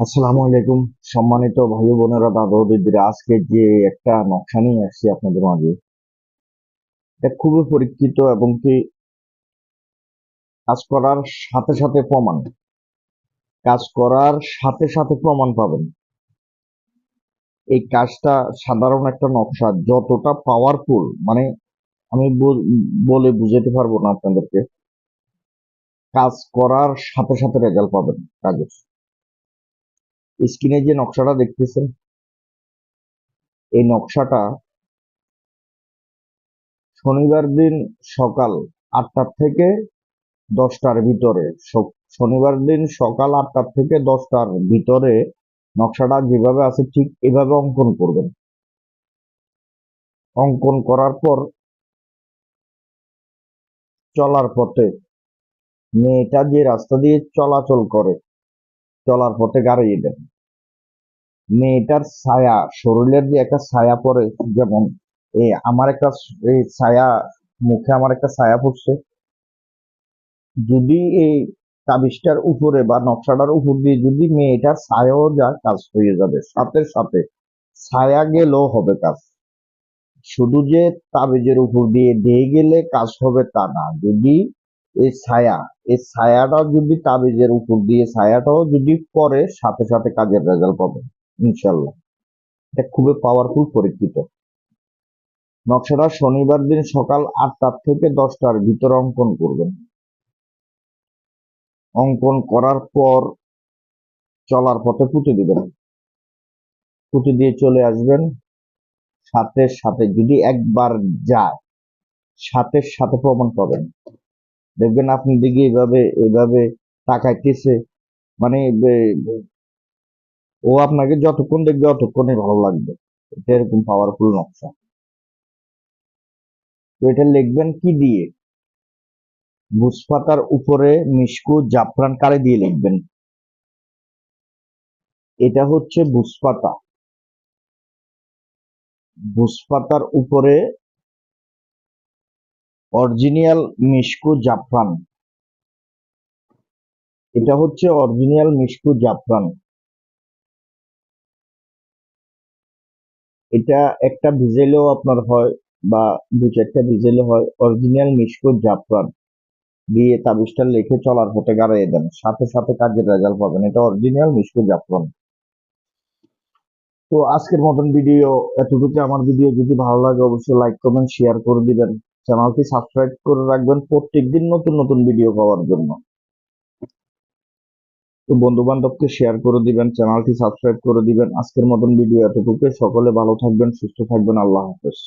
আসসালামু আলাইকুম। সম্মানিত ভাই বোনেরা, দাদা দিদিরা, আজকে যে একটা নকশা নিয়ে আসছি আপনাদের মাঝে, এটা খুবই পরীক্ষিত এবং কি কাজ করার সাথে সাথে প্রমাণ। কাজ করার সাথে সাথে প্রমাণ পাবেন। এই কাজটা সাধারণ একটা নকশা, যতটা পাওয়ারফুল মানে আমি বলে বুঝাতে পারব না আপনাদেরকে। কাজ করার সাথে সাথে রেজাল্ট পাবেন, কাজের। স্ক্রিনে যে নকশাটা দেখতেছেন, এই নকশাটা শনিবার দিন সকাল আটটার থেকে দশটার ভিতরে শনিবার দিন সকাল আটটার থেকে দশটার ভিতরে নকশাটা যেভাবে আছে ঠিক এভাবে অঙ্কন করবেন। অঙ্কন করার পর চলার পথে মেয়েটা যে রাস্তা দিয়ে চলাচল করে চলার পথে গাড়িয়ে দেন মেয়েটার ছায়া, শরীরের যে একটা ছায়া পড়ে, যেমন আমার একটা এই ছায়া, মুখে আমার একটা ছায়া পড়ছে। যদি এই তাবিজটার উপরে বা নকশাটার উপর দিয়ে যদি মেয়েটার ছায়াও যায় কাজ হয়ে যাবে, সাথে সাথে ছায়া গেলেও হবে কাজ। শুধু যে তাবিজের উপর দিয়ে দিয়ে গেলে কাজ হবে তা না। যদি এই ছায়া, এই ছায়াটা যদি তাবিজের উপর দিয়ে, ছায়াটাও যদি পরে, সাথে সাথে কাজের রেজাল্ট পাবেন ইনশাল্লাহ এটা খুবই পাওয়ারফুল পরীক্ষিত। নকশাটা শনিবার দিন সকাল আটটার থেকে দশটার ভিতরে অঙ্কন করবেন। অঙ্কন করার পর চলার পথে পুঁতে দিবেন। পুঁতে দিয়ে চলে আসবেন। সাথে সাথে যদি একবার যায়, সাথে সাথে প্রমাণ পাবেন। দেখবেন আপনি দিকে এভাবে এভাবে টাকা তাকাইতেছে মানে ও আপনাকে যতক্ষণ দেখবে ততক্ষণই ভালো লাগবে। এটা এরকম পাওয়ারফুল নকশা। তো এটা লিখবেন কি দিয়ে? বুসপাতার উপরে মিশকু জাফরান কারে দিয়ে লিখবেন? এটা হচ্ছে বুসপাতা বুসপাতার উপরে অরিজিনাল মিশকু জাফরান। এটা হচ্ছে অরিজিনাল মিশকু জাফরান। এটা একটা ভিজেলেও আপনার হয় বা দু চারটা ভিজেলে হয়, অরিজিনাল মিশকু জাফরান। দিয়ে তাবিজটা লিখে চলার পথে গাড়িয়ে দেন, সাথে সাথে কাজের রেজাল্ট পাবেন। এটা অরিজিনাল মিশকু জাফরান। তো আজকের মতন ভিডিও এতটুকু আমার ভিডিও যদি ভালো লাগে, অবশ্যই লাইক কমেন্ট শেয়ার করে দিবেন। চ্যানেলটি সাবস্ক্রাইব করে রাখবেন প্রত্যেকদিন নতুন নতুন ভিডিও পাওয়ার জন্য। তো বন্ধু বান্ধবকে শেয়ার করে দিবেন চ্যানেলটি সাবস্ক্রাইব করে দিবেন। আজকের মতন ভিডিও এতটুকু সকলে ভালো থাকবেন, সুস্থ থাকবেন। আল্লাহ হাফেজ।